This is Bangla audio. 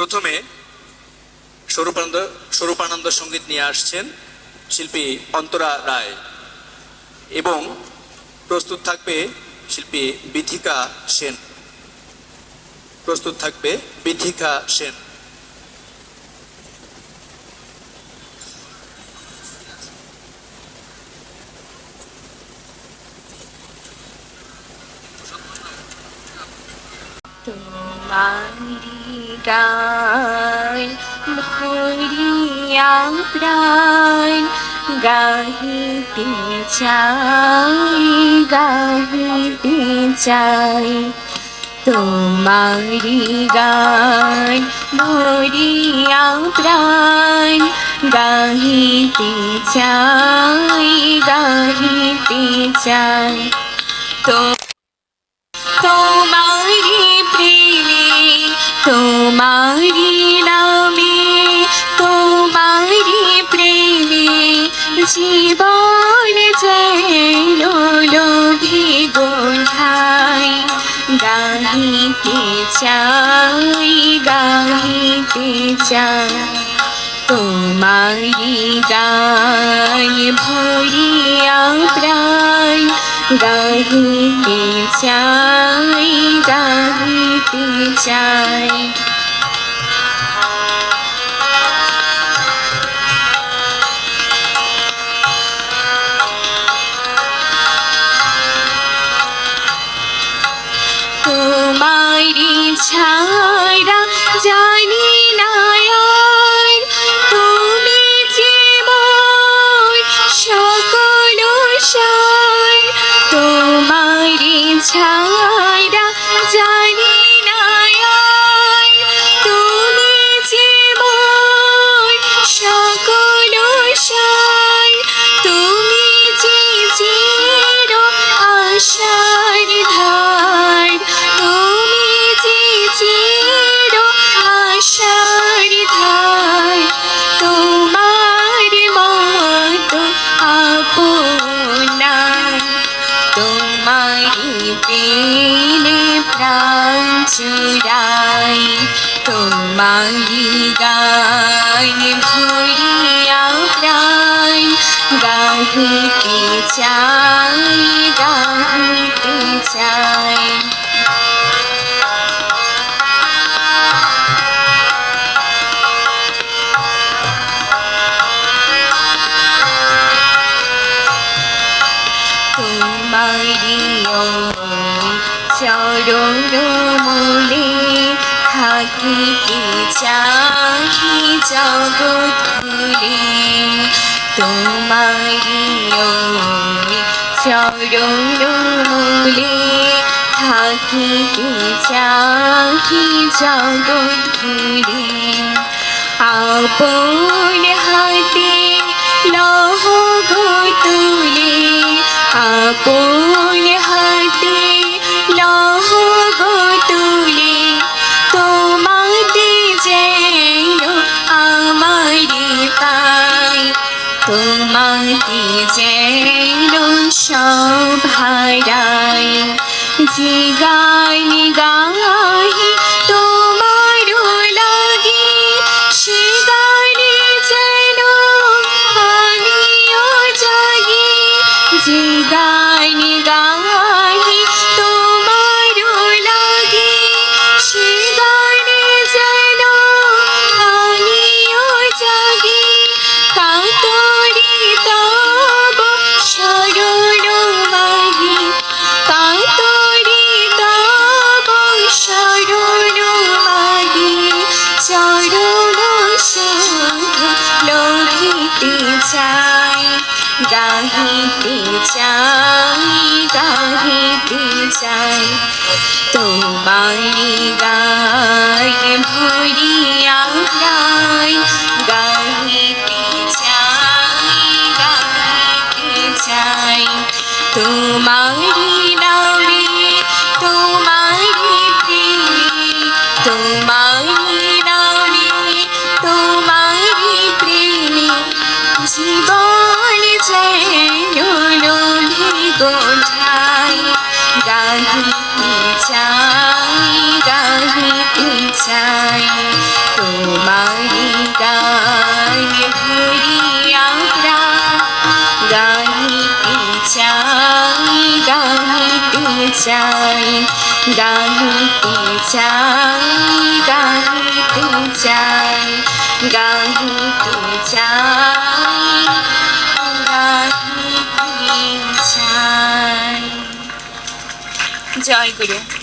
প্রথমে স্বরূপানন্দ স্বরূপানন্দ সংগীত নিয়ে আসছেন শিল্পী অন্তরা রায়। এবং প্রস্তুত থাকবে শিল্পী বিথিকা সেন। প্রস্তুত থাকবে বিথিকা সেন। তোমারি গান ভরিয়া প্রাণ গাহিতে চাই গাহিতে চাই তোমারি গান ভরিয়া প্রাণ গাহিতে চাই গাহিতে চাই তো তোমারি প্রেমে তোমারি নামে তোমারি প্রেমে জীবন যেন লোভে গোঠাই, গাহিতে চাই গাহিতে চাই। তোমারি গান ভরিয়া প্রাণ, গাহিতে চাই গাহিতে চাই। তোমারি ছাড়া তোমারি পেলে প্রাণ চুরাই তোমারি গান ভরিয়া প্রাণ গাহিতে চাই গাহিতে চাই। চরণ মূলে থাকিতে চাহি জগৎ ভুলে তোমারি চরণ মূলে থাকিতে চাহি জগৎ ভুলে আপন হাতে লহ তুলে, আপন তোমাতে যেন সভারাই যে গাহিতে চাই গাহিতে চাই। তোমারি গায় ভরিয়া প্রায় গাহিতে চাই গাহিতে চাই। তোমারি নামে তোমারি চাই তোমারি গান ভরিয়া গাহিতে চাই গাহিতে চাই গাহিতে চাই গাহিতে চাই গাহিতে চাই। জয় গুরু।